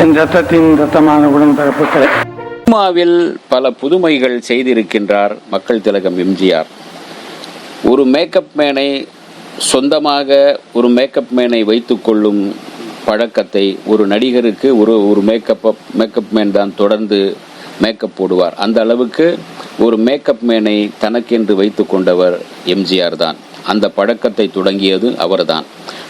என் ரத்தத்தின் ரத்தமான உடன்பிறப்புகளே சினிமாவில் பல புதுமைகள் செய்திருக்கின்றார் மக்கள் திலகம் எம்ஜிஆர். ஒரு மேக்கப் மேனை சொந்தமாக ஒரு மேக்கப் மேனை வைத்துக்கொள்ளும் பழக்கத்தை ஒரு நடிகருக்கு ஒரு ஒரு மேக்கப் மேக்கப் மேன் தான் தொடர்ந்து மேக்கப் போடுவார். அந்த அளவுக்கு ஒரு மேக்கப் மேனை தனக்கென்று வைத்து கொண்டவர் எம்ஜிஆர் தான். அந்த பழக்கத்தை தொடங்கியது அவர்தான்.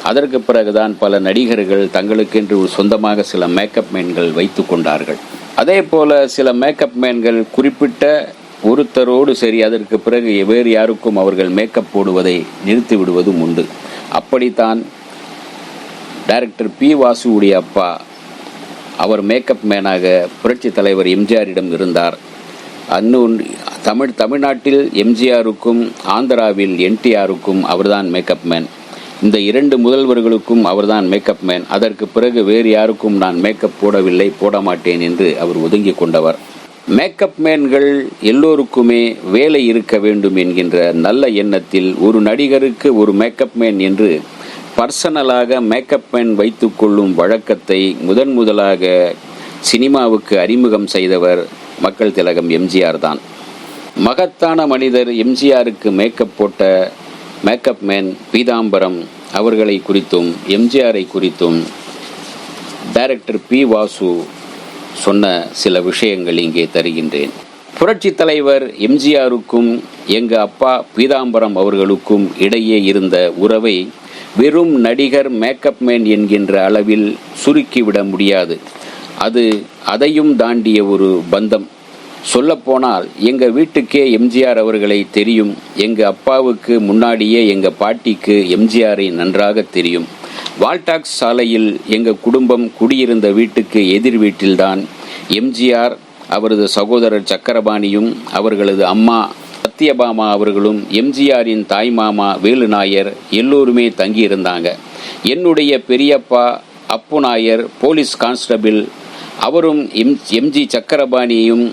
அதற்கு பிறகுதான் பல நடிகர்கள் தங்களுக்கென்று சொந்தமாக சில மேக்கப் மேன்கள் வைத்து கொண்டார்கள். அதே போல சில மேக்கப் மேன்கள் குறிப்பிட்ட ஒருத்தரோடு சரி அதற்கு பிறகு வேறு யாருக்கும் அவர்கள் மேக்கப் போடுவதை நிறுத்தி விடுவதும் உண்டு. அப்படித்தான் டைரக்டர் பி வாசுவுடைய அப்பா அவர் மேக்கப் மேனாக புரட்சி தலைவர் எம்ஜிஆரிடம் இருந்தார். அன்னு தமிழ் தமிழ்நாட்டில் எம்ஜிஆருக்கும் ஆந்திராவில் என்டிஆருக்கும் அவர்தான் மேக்கப் மேன் இந்த இரண்டு முதல்வர்களுக்கும் அவர்தான் மேக்கப் மேன் அதற்கு பிறகு வேறு யாருக்கும் நான் மேக்கப் போடவில்லை போட மாட்டேன் என்று அவர் ஒதுங்கி கொண்டவர். மேக்கப் மேன்கள் எல்லோருக்குமே வேலை இருக்க வேண்டும் என்கின்ற நல்ல எண்ணத்தில் ஒரு நடிகருக்கு ஒரு மேக்கப் மேன் என்று பர்சனலாக மேக்கப் மேன் வைத்துக்கொள்ளும் வழக்கத்தை முதன் முதலாக சினிமாவுக்கு அறிமுகம் செய்தவர் மக்கள் திலகம் எம்ஜிஆர் தான். மகத்தான மனிதர் எம்ஜிஆருக்கு மேக்கப் போட்ட மேக்கப் மேன் பீதாம்பரம் அவர்களை குறித்தும் எம்ஜிஆரை குறித்தும் டைரக்டர் பி வாசு சொன்ன சில விஷயங்கள் இங்கே தருகின்றேன். புரட்சி தலைவர் எம்ஜிஆருக்கும் எங்கள் அப்பா பீதாம்பரம் அவர்களுக்கும் இடையே இருந்த உறவை வெறும் நடிகர் மேக்கப் மேன் என்கின்ற அளவில் சுருக்கிவிட முடியாது. அது அதையும் தாண்டிய ஒரு பந்தம். சொல்லப்போனால் எங்கள் வீட்டுக்கே எம்ஜிஆர் அவர்களை தெரியும் எங்கள் அப்பாவுக்கு முன்னாடியே எங்கள் பாட்டிக்கு எம்ஜிஆரை நன்றாக தெரியும். வால்டாக்ஸ் சாலையில் எங்கள் குடும்பம் குடியிருந்த வீட்டுக்கு எதிர் வீட்டில்தான் எம்ஜிஆர் அவரது சகோதரர் சக்கரபாணியும் அவர்களது அம்மா சத்யபாமா அவர்களும் எம்ஜிஆரின் தாய் மாமா வேலு நாயர் எல்லோருமே தங்கியிருந்தாங்க. என்னுடைய பெரியப்பா அப்பு நாயர் போலீஸ் கான்ஸ்டபிள் அவரும் எம் எம்ஜி சக்கரபாணியும்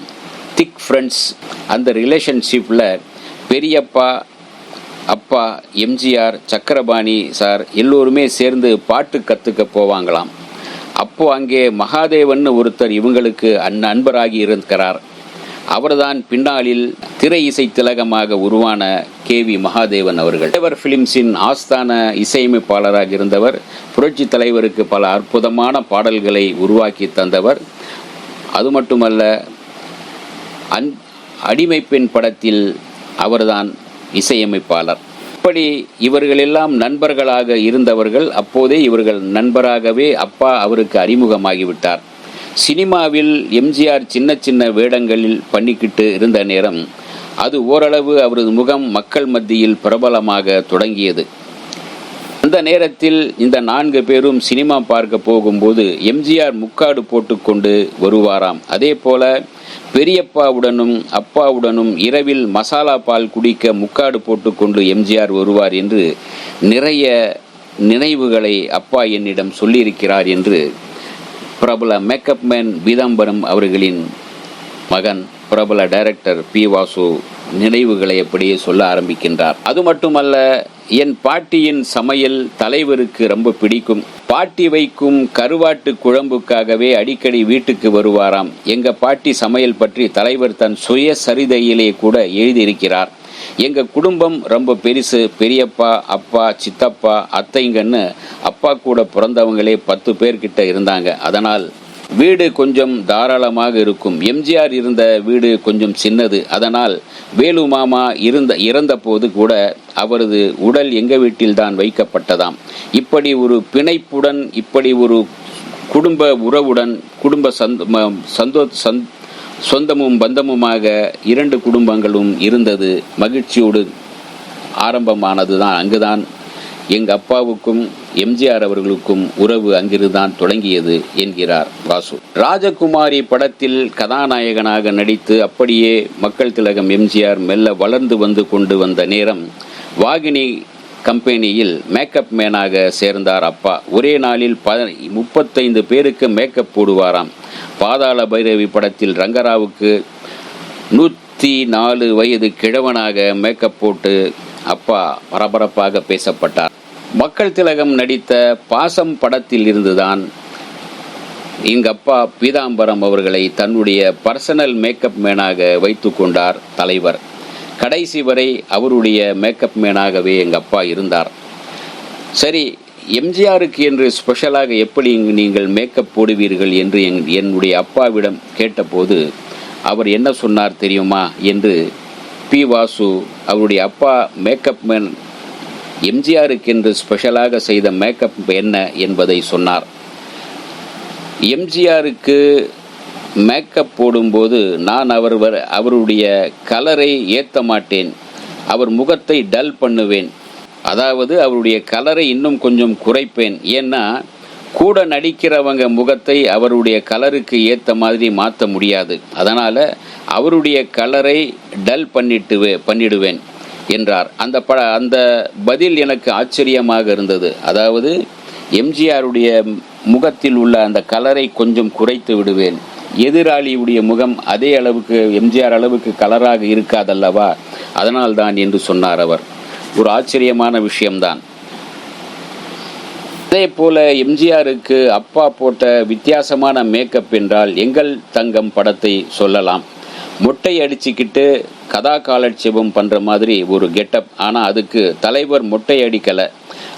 திக் ஃப்ரெண்ட்ஸ் அந்த ரிலேஷன்ஷிப்பில் பெரியப்பா அப்பா எம்ஜிஆர் சக்கரபாணி சார் எல்லோருமே சேர்ந்து பாட்டு கற்றுக்க போவாங்களாம். அப்போது அங்கே மகாதேவன் ஒருத்தர் இவங்களுக்கு அன் நண்பராகி இருக்கிறார். அவர்தான் பின்னாளில் திரை இசை திலகமாக உருவான கே வி மகாதேவன் அவர்கள். தேவர் ஃபிலிம்ஸின் ஆஸ்தான இசையமைப்பாளராக இருந்தவர் புரட்சி தலைவருக்கு பல அற்புதமான பாடல்களை உருவாக்கி தந்தவர். அது மட்டுமல்ல அன் அடிமைப்பெண் படத்தில் அவர்தான் இசையமைப்பாளர். இப்படி இவர்களெல்லாம் நண்பர்களாக இருந்தவர்கள் அப்போதே இவர்கள் நண்பராகவே அப்பா அவருக்கு அறிமுகமாகிவிட்டார். சினிமாவில் எம்ஜிஆர் சின்ன சின்ன வேடங்களில் பண்ணிக்கிட்டு இருந்த நேரம் அது ஓரளவு அவரது முகம் மக்கள் மத்தியில் பிரபலமாக தொடங்கியது. அந்த நேரத்தில் இந்த நான்கு பேரும் சினிமா பார்க்க போகும்போது எம்ஜிஆர் முக்காடு போட்டுக்கொண்டு வருவாராம். அதே போல பெரியப்பாவுடனும் அப்பாவுடனும் இரவில் மசாலா பால் குடிக்க முக்காடு போட்டுக்கொண்டு எம்ஜிஆர் வருவார் என்று நிறைய நினைவுகளை அப்பா என்னிடம் சொல்லியிருக்கிறார் என்று பிரபல மேக்கப் மேன் பீதாம்பரம் அவர்களின் மகன் பிரபல டைரக்டர் பி வாசு நினைவுகளை அப்படியே சொல்ல ஆரம்பிக்கின்றார். அது மட்டுமல்ல என் பாட்டியின் சமையல் தலைவருக்கு ரொம்ப பிடிக்கும். பாட்டி வைக்கும் கருவாட்டு குழம்புக்காகவே அடிக்கடி வீட்டுக்கு வருவாராம். எங்க பாட்டி சமையல் பற்றி தலைவர் தன் சுய சரிதையிலே கூட எழுதியிருக்கிறார். எங்க குடும்பம் ரொம்ப பெருசு. பெரியப்பா அப்பா சித்தப்பா அத்தைங்கன்னு அப்பா கூட பிறந்தவங்களே பத்து பேர்கிட்ட இருந்தாங்க. அதனால் வீடு கொஞ்சம் தாராளமாக இருக்கும். எம்ஜிஆர் இருந்த வீடு கொஞ்சம் சின்னது. அதனால் வேலு மாமா இருந்த இறந்த போது கூட அவரது உடல் எங்க வீட்டில்தான் வைக்கப்பட்டதாம். இப்படி ஒரு பிணைப்புடன் இப்படி ஒரு குடும்ப உறவுடன் குடும்ப சந்தோ சந் சொந்தமும் பந்தமுமாக இரண்டு குடும்பங்களும் இருந்தது. மகிழ்ச்சியோடு ஆரம்பமானது தான் அங்குதான் எங்கள் அப்பாவுக்கும் எம்ஜிஆர் அவர்களுக்கும் உறவு அங்கிருந்தான் தொடங்கியது என்கிறார் வாசு. ராஜகுமாரி படத்தில் கதாநாயகனாக நடித்து அப்படியே மக்கள் திலகம் எம்ஜிஆர் மெல்ல வளர்ந்து வந்து கொண்டு வந்த நேரம் வாகினி கம்பெனியில் மேக்கப் மேனாக சேர்ந்தார் அப்பா. ஒரே நாளில் ப முப்பத்தைந்து பேருக்கு மேக்கப் போடுவாராம். பாதாள பைரவி படத்தில் ரங்கராவுக்கு நூற்றி நாலு வயது கிழவனாக மேக்கப் போட்டு அப்பா பரபரப்பாக பேசப்பட்டார். மக்கள் திலகம் நடித்த பாசம் படத்தில் இருந்துதான் எங்கள் அப்பா பீதாம்பரம் அவர்களை தன்னுடைய பர்சனல் மேக்கப் மேனாக வைத்து கொண்டார் தலைவர். கடைசி வரை அவருடைய மேக்கப் மேனாகவே எங்கள் அப்பா இருந்தார். சரி எம்ஜிஆருக்கு என்று ஸ்பெஷலாக எப்படி நீங்கள் மேக்கப் போடுவீர்கள் என்று என் என்னுடைய அப்பாவிடம் கேட்டபோது அவர் என்ன சொன்னார் தெரியுமா? என்று பி வாசு அவருடைய அப்பா மேக்கப் மேன் எம்ஜிஆருக்கு என்று ஸ்பெஷலாக செய்த மேக்கப் என்ன என்பதை சொன்னார். எம்ஜிஆருக்கு மேக்கப் போடும்போது நான் அவர் அவருடைய கலரை ஏற்ற மாட்டேன். அவர் முகத்தை டல் பண்ணுவேன். அதாவது அவருடைய கலரை இன்னும் கொஞ்சம் குறைப்பேன். ஏன்னா கூட நடிக்கிறவங்க முகத்தை அவருடைய கலருக்கு ஏற்ற மாதிரி மாற்ற முடியாது. அதனால் அவருடைய கலரை டல் பண்ணிட்டு பண்ணிடுவேன். என்றார். அந்த பட அந்த பதில் எனக்கு ஆச்சரியமாக இருந்தது. அதாவது எம்ஜிஆருடைய முகத்தில் உள்ள அந்த கலரை கொஞ்சம் குறைத்து விடுவேன். எதிராளியுடைய முகம் அதே அளவுக்கு எம்ஜிஆர் அளவுக்கு கலராக இருக்காதல்லவா? அதனால்தான் என்று சொன்னார் அவர். ஒரு ஆச்சரியமான விஷயம்தான். அதே போல எம்ஜிஆருக்கு அப்பா போட்ட வித்தியாசமான மேக்கப் என்றால் எங்கள் தங்கம் படத்தை சொல்லலாம். மொட்டை அடிச்சுக்கிட்டு கதா காலட்சேபம் பண்ணுற மாதிரி ஒரு கெட்டப். ஆனால் அதுக்கு தலைவர் மொட்டை அடிக்கலை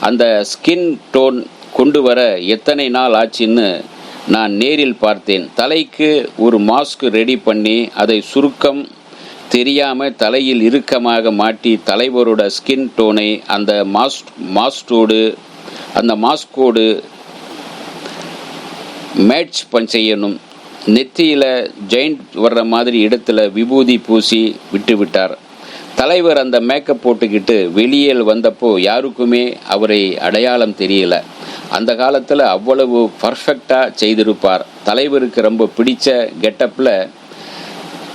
அந்த ஸ்கின் டோன் கொண்டு வர எத்தனை நாள் ஆச்சுன்னு நான் நேரில் பார்த்தேன். தலைக்கு ஒரு மாஸ்க் ரெடி பண்ணி அதை சுருக்கம் தெரியாமல் தலையில் இறுக்கமாக மாட்டி தலைவரோட ஸ்கின் டோனை அந்த மாஸ்க் மாஸ்டோடு அந்த மாஸ்கோடு மேட்ச் பண் செய்யணும். நெத்தியில் ஜெயிண்ட் வர்ற மாதிரி இடத்துல விபூதி பூசி விட்டு விட்டார். தலைவர் அந்த மேக்கப் போட்டுக்கிட்டு வெளியில் வந்தப்போ யாருக்குமே அவரை அடையாளம் தெரியல. அந்த காலத்தில் அவ்வளவு பர்ஃபெக்டாக செய்திருப்பார். தலைவருக்கு ரொம்ப பிடிச்ச கெட்டப்பில்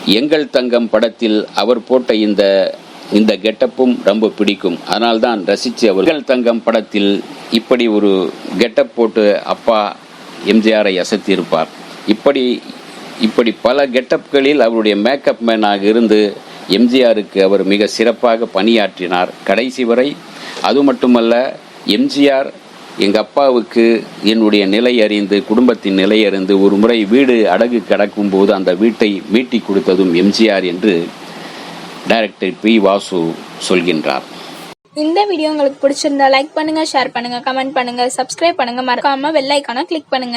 எங்கள் தங்கம் படத்தில் அவர் போட்ட இந்த இந்த கெட்டப்பும் ரொம்ப பிடிக்கும். அதனால்தான் ரசித்து அவர் எங்கள் தங்கம் படத்தில் இப்படி ஒரு கெட்டப் போட்டு அப்பா எம்ஜிஆரை அசத்தியிருப்பார். இப்படி இப்படி பல கெட்டப்களில் அவருடைய மேக்கப் மேனாக இருந்து எம்ஜிஆருக்கு அவர் மிக சிறப்பாக பணியாற்றினார். கடைசி வரை அது மட்டுமல்ல எம்ஜிஆர் எங்கள் அப்பாவுக்கு என்னுடைய நிலை அறிந்து குடும்பத்தின் நிலை அறிந்து ஒரு முறை வீடு அடகு கிடக்கும் போது அந்த வீட்டை மீட்டி கொடுத்ததும் எம்ஜிஆர் என்று டைரக்டர் பி. வாசு சொல்கின்றார். இந்த வீடியோ உங்களுக்கு பிடிச்சிருந்தா லைக் பண்ணுங்க ஷேர் பண்ணுங்க கமெண்ட் பண்ணுங்க சப்ஸ்கிரைப் பண்ணுங்க. மறக்காம வெள்ளைக்கான கிளிக் பண்ணுங்க.